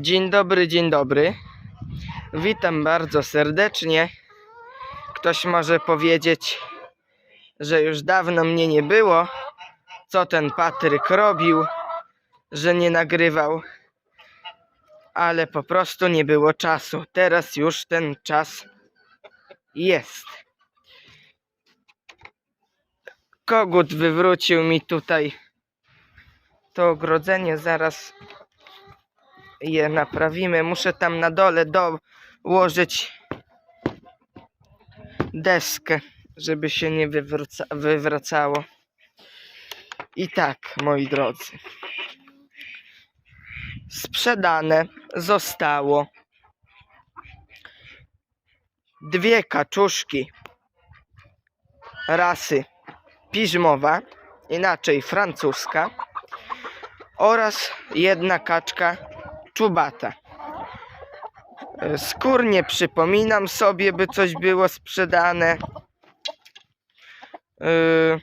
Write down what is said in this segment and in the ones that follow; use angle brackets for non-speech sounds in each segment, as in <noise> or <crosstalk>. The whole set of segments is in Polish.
Dzień dobry, dzień dobry. Witam bardzo serdecznie. Ktoś może powiedzieć, że już dawno mnie nie było. Co ten Patryk robił, że nie nagrywał. Ale po prostu nie było czasu. Teraz już ten czas jest. Kogut wywrócił mi tutaj to ogrodzenie. Zaraz je naprawimy. Muszę tam na dole dołożyć deskę, żeby się nie wywraca, wywracało. I tak, moi drodzy. Sprzedane zostało dwie kaczuszki rasy piżmowa, inaczej francuska oraz jedna kaczka czubata. E, Skór nie przypominam sobie, by coś było sprzedane. Yy,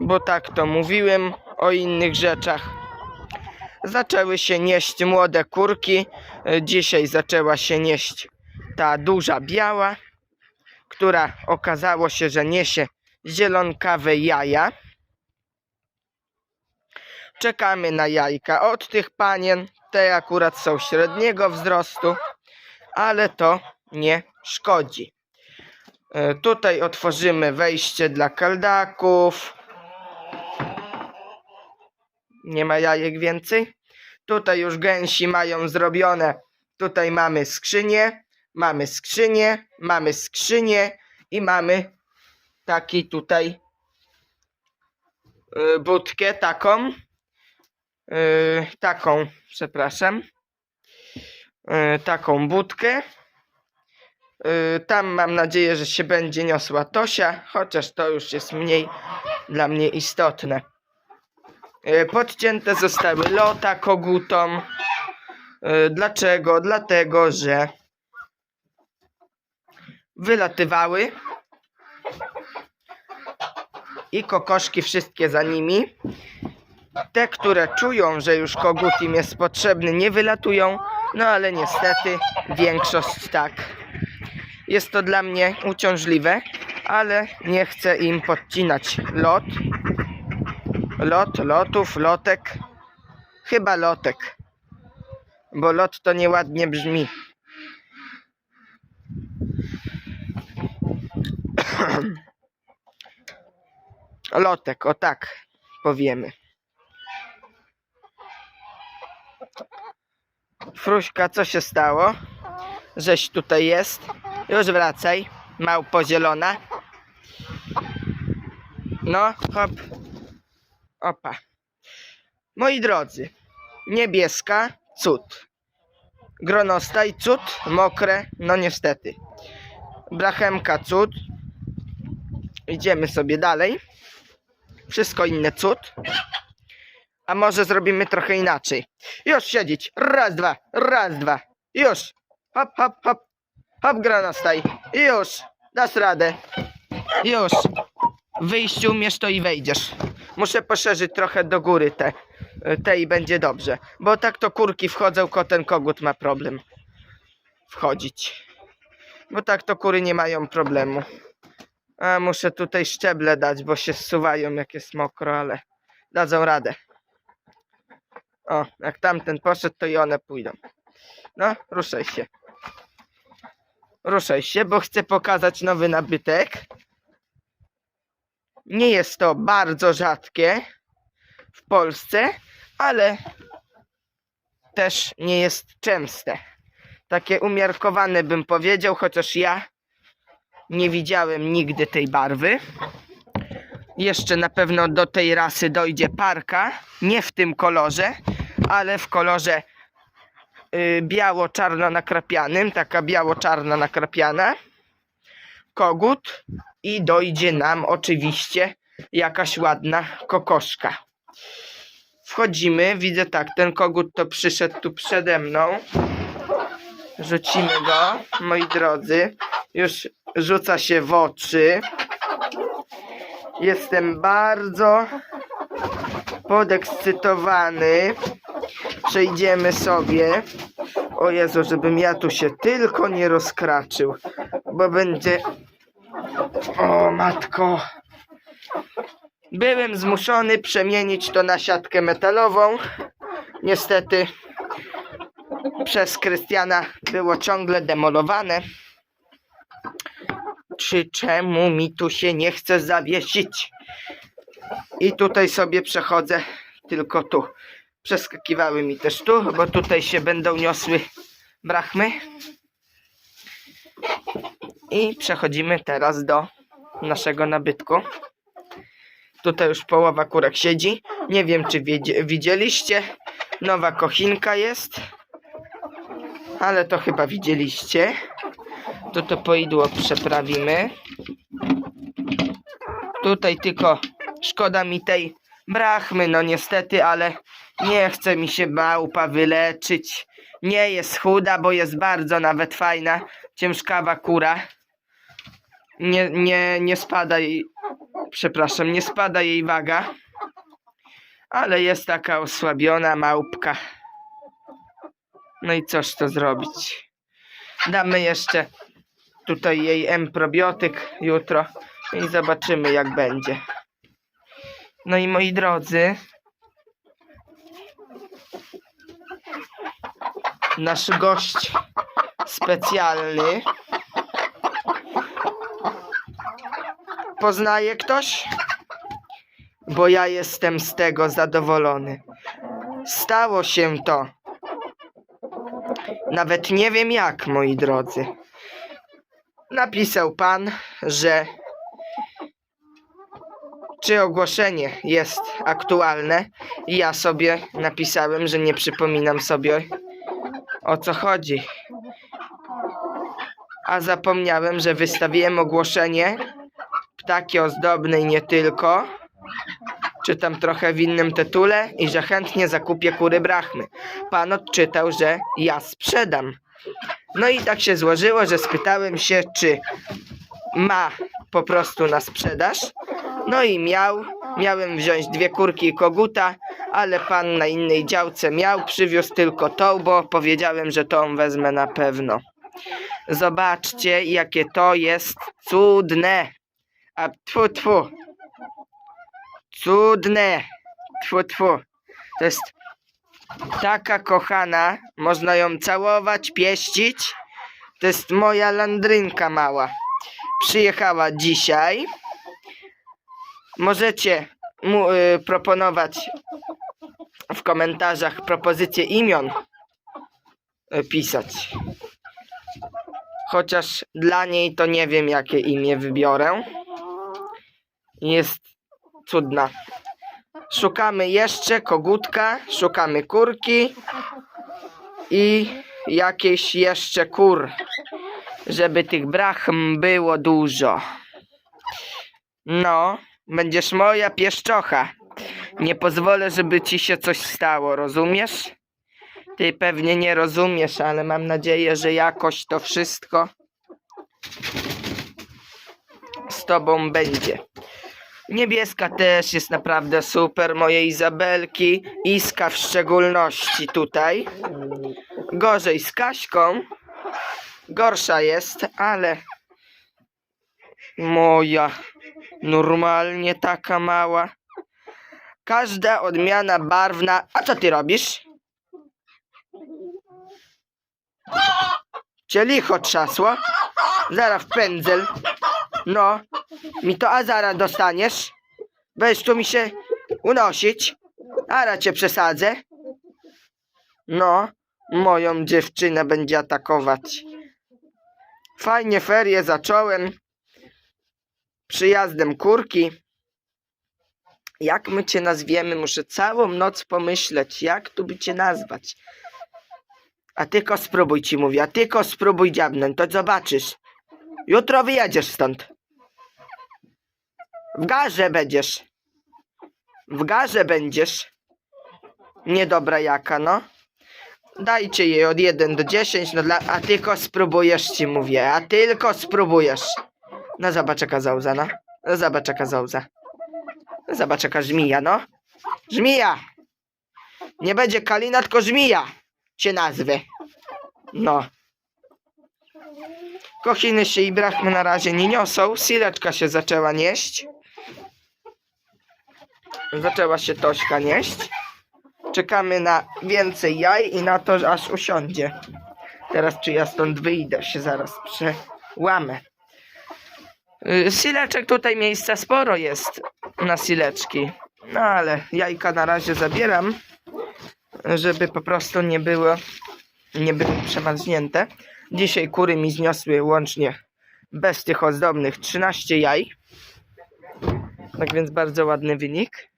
bo tak to mówiłem o innych rzeczach. Zaczęły się nieść młode kurki. Yy, Dzisiaj zaczęła się nieść ta duża biała, która okazało się, że niesie zielonkawe jaja. Czekamy na jajka od tych panien. Te akurat są średniego wzrostu, ale to nie szkodzi. E, Tutaj otworzymy wejście dla kaldaków. Nie ma jajek więcej. Tutaj już gęsi mają zrobione. Tutaj mamy skrzynię, mamy skrzynię, mamy skrzynię i mamy taki tutaj y, budkę taką. Y, taką, przepraszam. Y, taką budkę. Y, Tam mam nadzieję, że się będzie niosła Tosia, chociaż to już jest mniej dla mnie istotne. Podcięte zostały lota kogutom. Dlaczego? Dlatego, że wylatywały i kokoszki wszystkie za nimi. Te, które czują, że już kogut im jest potrzebny, nie wylatują, no ale niestety większość tak. Jest to dla mnie uciążliwe, ale nie chcę im podcinać lot. Lot, lotów, lotek. Chyba lotek. Bo lot to nieładnie brzmi. <coughs> Lotek, o tak powiemy. Fruśka, co się stało? Żeś tutaj jest. Już wracaj, małpo zielona. No, hop. Opa. Moi drodzy, niebieska, cud. Gronostaj, cud, mokre, no niestety. Brachemka, cud. Idziemy sobie dalej. Wszystko inne cud. A może zrobimy trochę inaczej. Już siedzieć. Raz, dwa, raz, dwa. Już. Hop, hop, hop. Hop, granostaj. Już. Dasz radę. Już. W wyjściu umiesz to i wejdziesz. Muszę poszerzyć trochę do góry te, te i będzie dobrze. Bo tak to kurki wchodzą, ko ten kogut ma problem. Wchodzić. Bo tak to kury nie mają problemu. A muszę tutaj szczeble dać, bo się zsuwają jak jest mokro, ale dadzą radę. O, jak tamten poszedł, to i one pójdą. No, ruszaj się. Ruszaj się, bo chcę pokazać nowy nabytek. Nie jest to bardzo rzadkie w Polsce, ale też nie jest częste. Takie umiarkowane bym powiedział, chociaż ja nie widziałem nigdy tej barwy. Jeszcze na pewno do tej rasy dojdzie parka. Nie w tym kolorze, ale w kolorze y, biało-czarno nakrapianym. Taka biało-czarna nakrapiana. Kogut. I dojdzie nam oczywiście jakaś ładna kokoszka. Wchodzimy. Widzę tak, ten kogut to przyszedł tu przede mną. Rzucimy go, moi drodzy. Już rzuca się w oczy. Jestem bardzo podekscytowany. Przejdziemy sobie O Jezu, żebym ja tu się tylko nie rozkraczył, bo będzie... O matko. Byłem zmuszony przemienić to na siatkę metalową. Niestety przez Krystiana było ciągle demolowane. Czy czemu mi tu się nie chce zawiesić? I tutaj sobie przechodzę tylko tu. Przeskakiwały mi też tu, bo tutaj się będą niosły brachmy. I przechodzimy teraz do naszego nabytku. Tutaj już połowa kurek siedzi. Nie wiem, czy widzieliście. Nowa kochinka jest. Ale to chyba widzieliście. To to poidło przeprawimy. Tutaj tylko szkoda mi tej brachmy, no niestety, ale nie chce mi się małpa wyleczyć. Nie jest chuda, bo jest bardzo nawet fajna, ciężkawa kura. Nie, nie, nie spada jej, przepraszam, nie spada jej waga. Ale jest taka osłabiona małpka. No i cóż to zrobić? Damy jeszcze tutaj jej M-probiotyk jutro i zobaczymy jak będzie. No i moi drodzy, nasz gość specjalny. Poznaje ktoś? Bo ja jestem z tego zadowolony. Stało się to. Nawet nie wiem jak, moi drodzy. Napisał pan, że czy ogłoszenie jest aktualne. Ja sobie napisałem, że nie przypominam sobie o co chodzi. A zapomniałem, że wystawiłem ogłoszenie ptaki ozdobne i nie tylko. Czytam trochę w innym tytule i że chętnie zakupię kury brachmy. Pan odczytał, że ja sprzedam. No i tak się złożyło, że spytałem się, czy ma po prostu na sprzedaż. No i miał. Miałem wziąć dwie kurki i koguta, ale pan na innej działce miał. Przywiózł tylko tą, bo powiedziałem, że tą wezmę na pewno. Zobaczcie, jakie to jest cudne. A tfu, tfu. Cudne. Tfu, tfu. To jest taka kochana. Można ją całować, pieścić. To jest moja landrynka mała. Przyjechała dzisiaj. Możecie mu y, proponować w komentarzach propozycje imion y, pisać. Chociaż dla niej to nie wiem jakie imię wybiorę. Jest cudna. Szukamy jeszcze kogutka, szukamy kurki i jakieś jeszcze kur, żeby tych brachm było dużo. No, będziesz moja pieszczocha. Nie pozwolę, żeby ci się coś stało, rozumiesz? Ty pewnie nie rozumiesz, ale mam nadzieję, że jakoś to wszystko z tobą będzie. Niebieska też jest naprawdę super, moje Izabelki, Iska w szczególności tutaj. Gorzej z Kaśką, gorsza jest, ale moja normalnie taka mała. Każda odmiana barwna. A co ty robisz? Cię licho trzasło? Zaraz pędzel. No, mi to azara dostaniesz. Będziesz tu mi się unosić. Ara cię przesadzę. No, moją dziewczynę będzie atakować. Fajnie ferie zacząłem. Przyjazdem kurki. Jak my cię nazwiemy? Muszę całą noc pomyśleć, jak tu by cię nazwać. A tylko spróbuj ci mówię, a tylko spróbuj dziabnąć, to zobaczysz. Jutro wyjedziesz stąd. W garze będziesz. W garze będziesz. Niedobra jaka, no. Dajcie jej od 1 do 10, no dla... A tylko spróbujesz ci mówię, a tylko spróbujesz. No zobacz jaka zauza, no. No zobacz jaka zauza. Zobacz jaka żmija, no. Żmija! Nie będzie Kalina, tylko żmija cię nazwę. No. Kochiny się i brachmy na razie nie niosą. Sileczka się zaczęła nieść. Zaczęła się Tośka nieść. Czekamy na więcej jaj i na to, aż usiądzie. Teraz czy ja stąd wyjdę, się zaraz przełamę. Y, Sileczek tutaj miejsca sporo jest na sileczki. No ale jajka na razie zabieram, żeby po prostu nie było, nie były przemarznięte. Dzisiaj kury mi zniosły łącznie bez tych ozdobnych 13 jaj. Tak więc bardzo ładny wynik.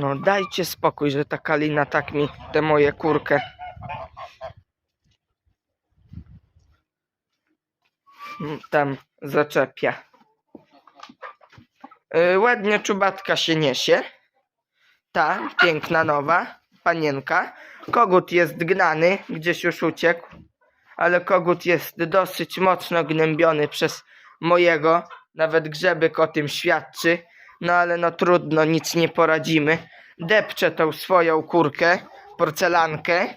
No dajcie spokój, że ta Kalina tak mi tę moje kurkę tam zaczepia. Yy, ładnie czubatka się niesie. Ta piękna nowa panienka. Kogut jest gnany, gdzieś już uciekł, ale kogut jest dosyć mocno gnębiony przez mojego. Nawet grzebyk o tym świadczy. No ale no trudno, nic nie poradzimy. Depczę tą swoją kurkę, porcelankę.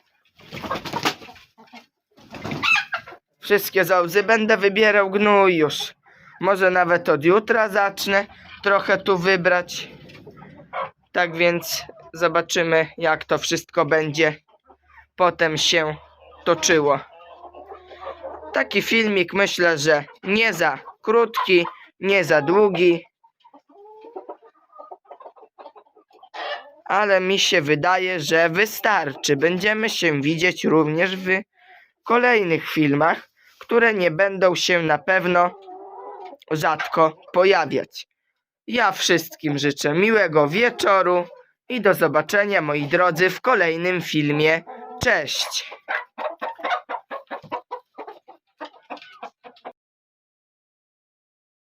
Wszystkie za łzy będę wybierał gnój już. Może nawet od jutra zacznę trochę tu wybrać. Tak więc zobaczymy, jak to wszystko będzie potem się toczyło. Taki filmik myślę, że nie za krótki, nie za długi. Ale mi się wydaje, że wystarczy. Będziemy się widzieć również w kolejnych filmach, które nie będą się na pewno rzadko pojawiać. Ja wszystkim życzę miłego wieczoru i do zobaczenia moi drodzy w kolejnym filmie. Cześć!